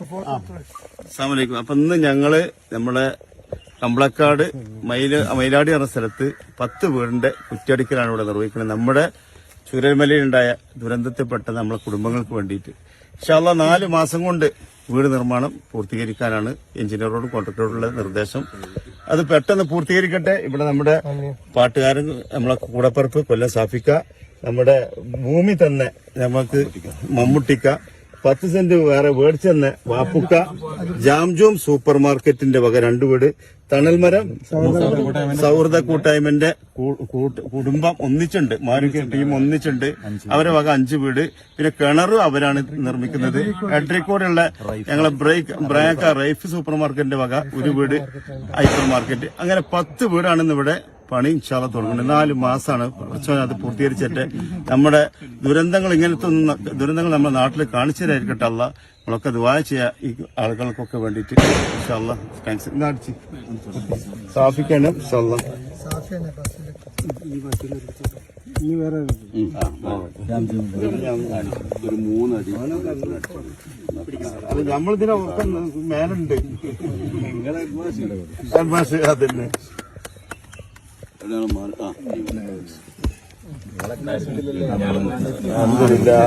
അസ്സാമലൈക്കും അപ്പൊ ഇന്ന് ഞങ്ങൾ നമ്മളെ കമ്പളക്കാട് മയിൽ മയിലാടി എന്ന സ്ഥലത്ത് പത്ത് വീടിന്റെ കുറ്റടിക്കലാണ് ഇവിടെ നിർവഹിക്കുന്നത്. നമ്മുടെ ചുരൽമലയിലുണ്ടായ ദുരന്തത്തിൽപ്പെട്ട നമ്മളെ കുടുംബങ്ങൾക്ക് വേണ്ടിയിട്ട്. ഇൻഷാല്ല നാല് മാസം കൊണ്ട് വീട് നിർമ്മാണം പൂർത്തീകരിക്കാനാണ് എഞ്ചിനീയറോട് കോൺട്രാക്ടറോടുള്ള നിർദ്ദേശം. അത് പെട്ടെന്ന് പൂർത്തീകരിക്കട്ടെ. ഇവിടെ നമ്മുടെ പാട്ടുകാരൻ നമ്മളെ കൂടപ്പറപ്പ് കൊല്ലം സാഫിക്ക നമ്മുടെ ഭൂമി തന്നെ നമുക്ക് മമ്മൂട്ടിക്ക. പത്ത് സെന്റ് വേറെ മേടിച്ചെന്ന് വാപ്പുക്ക ജാംജോം സൂപ്പർ മാർക്കറ്റിന്റെ വക രണ്ടു വീട് തണൽമരം സൗഹൃദ കൂട്ടായ്മന്റെ കുടുംബം ഒന്നിച്ചുണ്ട് മാരുക്ക ടീം ഒന്നിച്ചുണ്ട് അവരെ വക അഞ്ച് വീട് പിന്നെ കിണറും അവരാണ് നിർമ്മിക്കുന്നത്. എഡ്രിക്കോടുള്ള ഞങ്ങളെ ബ്രേക്ക് ബ്രേക്ക റൈഫ് സൂപ്പർ മാർക്കറ്റിന്റെ വക ഒരു വീട് ഹൈപ്പർ മാർക്കറ്റ് അങ്ങനെ പത്ത് വീടാണ് ഇന്ന് ഇവിടെ പണി ഇൻഷാല്ല തുടങ്ങുന്നത് നാല് മാസമാണ് കുറച്ചോനെ അത് പൂർത്തീകരിച്ചിട്ട് നമ്മുടെ ദുരന്തങ്ങൾ ഇങ്ങനത്തെ ദുരന്തങ്ങൾ നമ്മുടെ നാട്ടിൽ കാണിച്ചു തരായിരിക്കട്ടെ അല്ല നമ്മളൊക്കെ ദുബായ ചെയ്യാ ഈ ആളുകൾക്കൊക്കെ വേണ്ടിയിട്ട്. ഇൻഷാല്ല താങ്ക്സ് ഇന്ന് അടിച്ച്. സാഫിക്കാണ്. ഇൻഷാല്ല ഒരു മൂന്നടി. അത് നമ്മളിതിനെ മേലുണ്ട്. അതന്നെ. അൽഹംദുലില്ലാ